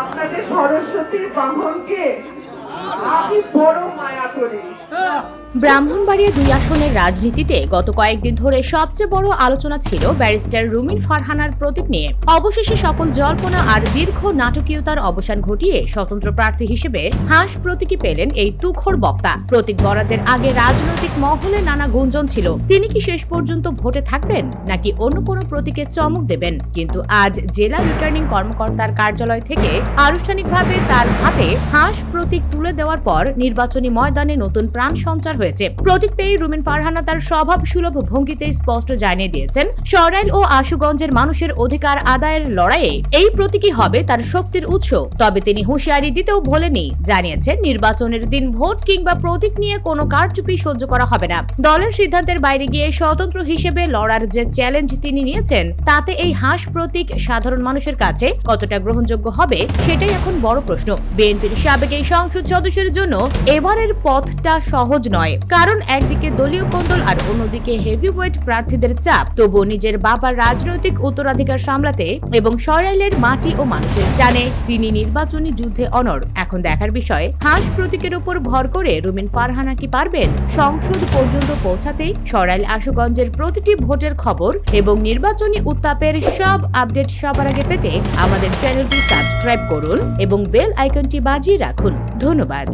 আপনাদের সরস্বতী বাহনকে ব্রাহ্মণবাড়িয়া দুই আসনের রাজনীতিতে গত কয়েকদিন ধরে সবচেয়ে বড় আলোচনা ছিল ব্যারিস্টার রুমিন ফারহানার প্রতীক নিয়ে। অবশেষে সকল জল্পনা আর দীর্ঘ নাটকীয়তার অবসান ঘটিয়ে স্বতন্ত্র প্রার্থী হিসেবে হাঁস প্রতীকী পেলেন এই তুখোর বক্তা। প্রতীক বরাদ্দের আগে রাজনৈতিক মহলে নানা গুঞ্জন ছিল। তিনি কি শেষ পর্যন্ত ভোটে থাকবেন, নাকি অন্য কোনো প্রতীকে চমক দেবেন? কিন্তু আজ জেলা রিটার্নিং কর্মকর্তার কার্যালয় থেকে আনুষ্ঠানিকভাবে তার হাতে হাঁস প্রতীক তুলে দেওয়ার পর নির্বাচনী ময়দানে নতুন প্রাণ সঞ্চার হয়েছে। প্রতীক পেয়ে রুমিন ফারহানা তার স্বভাব সুলভ ভঙ্গিতে স্পষ্ট জানিয়ে দিয়েছেন। সরাইল ও আশুগঞ্জের মানুষের অধিকার আদায়ের লড়াইয়ে এই প্রতীকী হবে তার শক্তির উৎস। তবে তিনি হুঁশিয়ারি দিতেও ভোলেনি জানিয়েছেন নির্বাচনের দিন ভোট কিংবা প্রতীক নিয়ে কোনো কারচুপি সহ্য করা হবে না। দলের সিদ্ধান্তের বাইরে গিয়ে স্বতন্ত্র হিসেবে লড়ার যে চ্যালেঞ্জ তিনি নিয়েছেন, তাতে এই হাঁস প্রতীক সাধারণ মানুষের কাছে কতটা গ্রহণযোগ্য হবে, সেটাই এখন বড় প্রশ্ন। বিএনপির সাবেক এই সংসদ সদস্যের জন্য এবারের পথটা সহজ নয়। কারণ একদিকে দলীয় কোন্দল আর অন্যদিকে হেভিওয়েট প্রার্থীদের চাপ। তবুও নিজের বাবার রাজনৈতিক উত্তরাধিকার সামলাতে এবং সরাইলের মাটি ও মানুষের টানে তিনি নির্বাচনী যুদ্ধে অনর এখন দেখার বিষয়, হাঁস প্রতীকের উপর ভর করে রুমিন ফারহানা কি পারবেন? সংসদ পর্যন্ত পৌঁছাতে সরাইল আশুগঞ্জের প্রতিটি ভোটের খবর এবং নির্বাচনী উত্তাপের সব আপডেট সবার আগে পেতে আমাদের চ্যানেলটি সাবস্ক্রাইব করুন এবং বেল আইকনটি বাজিয়ে রাখুন। ধন্যবাদ।